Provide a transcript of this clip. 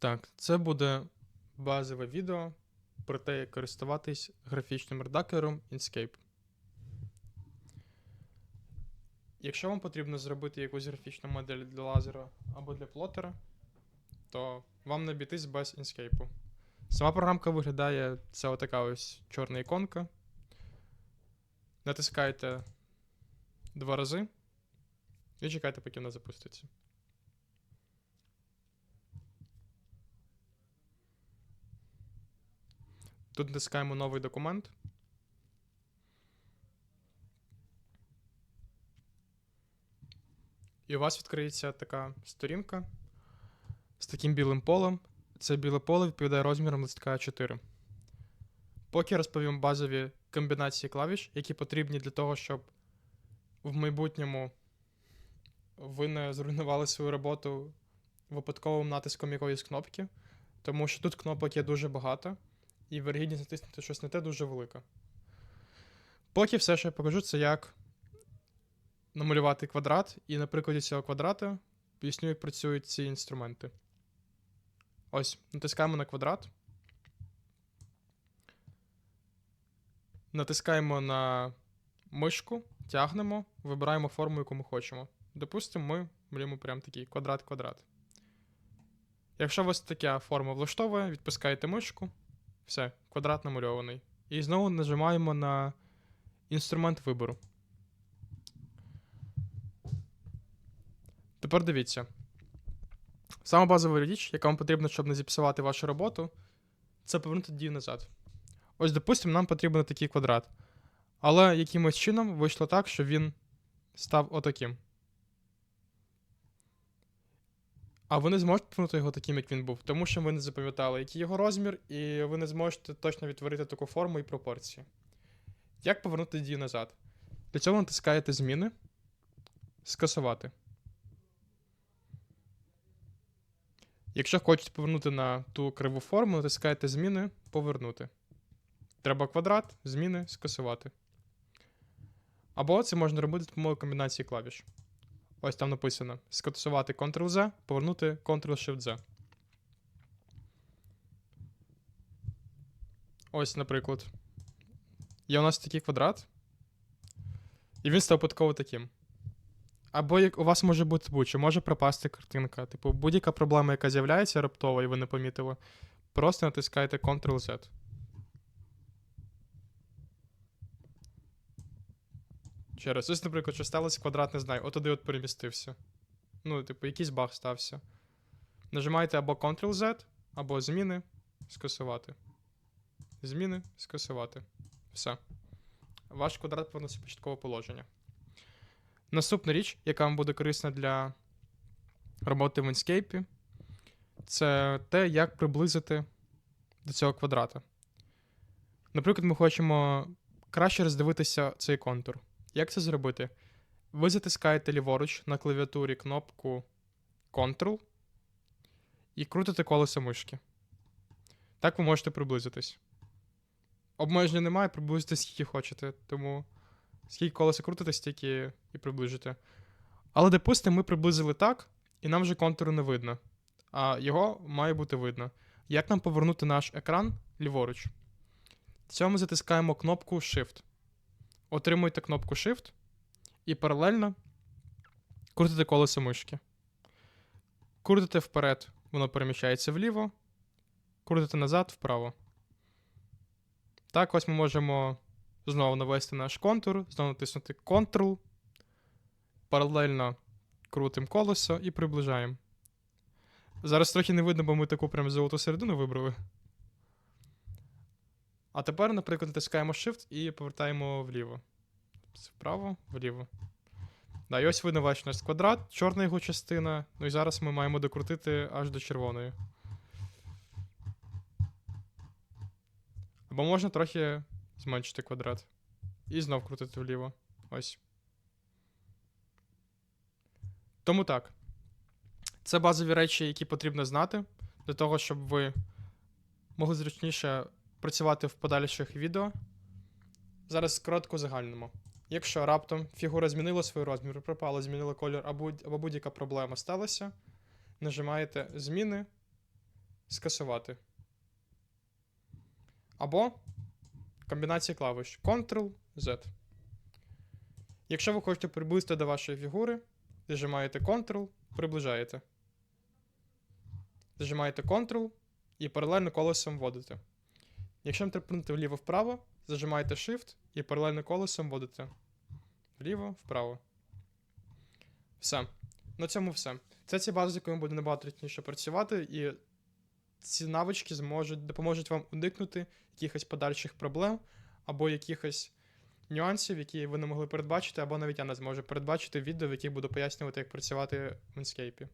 Так, це буде базове відео про те, як користуватись графічним редактором Inkscape. Якщо вам потрібно зробити якусь графічну модель для лазера або для плотера, то вам не обійтись без Inkscape. Сама програмка виглядає це отака ось чорна іконка. Натискаєте два рази і чекайте, поки вона запуститься. Тут натискаємо новий документ. І у вас відкриється така сторінка з таким білим полем. Це біле поле відповідає розмірам листка 4. Поки розповім базові комбінації клавіш, які потрібні для того, щоб в майбутньому ви не зруйнували свою роботу випадковим натиском якоїсь кнопки, тому що тут кнопок є дуже багато, і вирогідність натиснути щось не те дуже велика. Поки все, що я покажу, це як намалювати квадрат, і на прикладі цього квадрата поясню, як працюють ці інструменти. Ось, натискаємо на квадрат. Натискаємо на мишку, тягнемо, вибираємо форму, яку ми хочемо. Допустимо, ми малюємо прям такий квадрат-квадрат. Якщо у вас така форма влаштовує, відпускаєте мишку. Все, квадрат намальований. І знову нажимаємо на інструмент вибору. Тепер дивіться. Сама базова річ, яка вам потрібна, щоб не зіпсувати вашу роботу, це повернути дію назад. Ось, допустимо, нам потрібен такий квадрат. Але якимось чином вийшло так, що він став отаким. А ви не зможете повернути його таким, як він був, тому що ви не запам'ятали, який його розмір, і ви не зможете точно відтворити таку форму і пропорції. Як повернути дію назад? Для цього натискаєте зміни, скасувати. Якщо хочете повернути на ту криву форму, натискаєте зміни, повернути. Треба квадрат, зміни, скасувати. Або це можна робити з допомогою комбінації клавіш. Ось там написано: скасувати Ctrl-Z, повернути Ctrl-Shift-Z. Ось, наприклад. Є у нас такий квадрат. І він став випадково таким. Або як у вас може бути будь-що, може пропасти картинка. Типу, будь-яка проблема, яка з'являється раптово, і ви не помітили, просто натискаєте Ctrl-Z. Ще раз, ось, наприклад, що сталося квадрат, не знаю, отуди от перемістився. Ну, типу, якийсь баг стався. Нажимаєте або Ctrl-Z, або зміни, скасувати. Зміни, скасувати. Все. Ваш квадрат повернувся початкове положення. Наступна річ, яка вам буде корисна для роботи в Inkscape, це те, як приблизити до цього квадрата. Наприклад, ми хочемо краще роздивитися цей контур. Як це зробити? Ви затискаєте ліворуч на клавіатурі кнопку Ctrl і крутите колесо мишки. Так ви можете приблизитись. Обмеження немає, приблизити скільки хочете, тому скільки колеса крутите, стільки і приближите. Але, допустимо, ми приблизили так, і нам вже контуру не видно. А його має бути видно. Як нам повернути наш екран ліворуч? Цього ми затискаємо кнопку Shift. Отримуєте кнопку Shift і паралельно крутите колесо мишки. Крутите вперед, воно переміщається вліво, крутите назад, вправо. Так, ось ми можемо знову навести наш контур, знову натиснути Ctrl, паралельно крутимо колесо і приближаємо. Зараз трохи не видно, бо ми таку прям золоту середину вибрали. А тепер, наприклад, натискаємо Shift і повертаємо вліво. Вправо, вліво. Да, і ось видно ваш наш квадрат, чорна його частина. Ну і зараз ми маємо докрутити аж до червоної. Або можна трохи зменшити квадрат. І знов крутити вліво. Ось. Тому так. Це базові речі, які потрібно знати для того, щоб ви могли зручніше працювати в подальших відео. Зараз коротко загальному. Якщо раптом фігура змінила свій розмір, пропала, змінила колір, або, або будь-яка проблема сталася, нажимаєте Зміни, скасувати. Або комбінація клавиш Ctrl-Z. Якщо ви хочете приблизити до вашої фігури, зажимаєте Ctrl, приближаєте. Зажимаєте Ctrl і паралельно колесом вводите. Якщо вам треба повернути вліво-вправо, зажимаєте Shift і паралельно колесом вводите. Вліво, вправо. Все. На цьому все. Це ці бази, з якими буде набагато точніше працювати, і ці навички зможуть, допоможуть вам уникнути якихось подальших проблем або якихось нюансів, які ви не могли передбачити, або навіть я не зможу передбачити відео, в яких буду пояснювати, як працювати в Inkscape.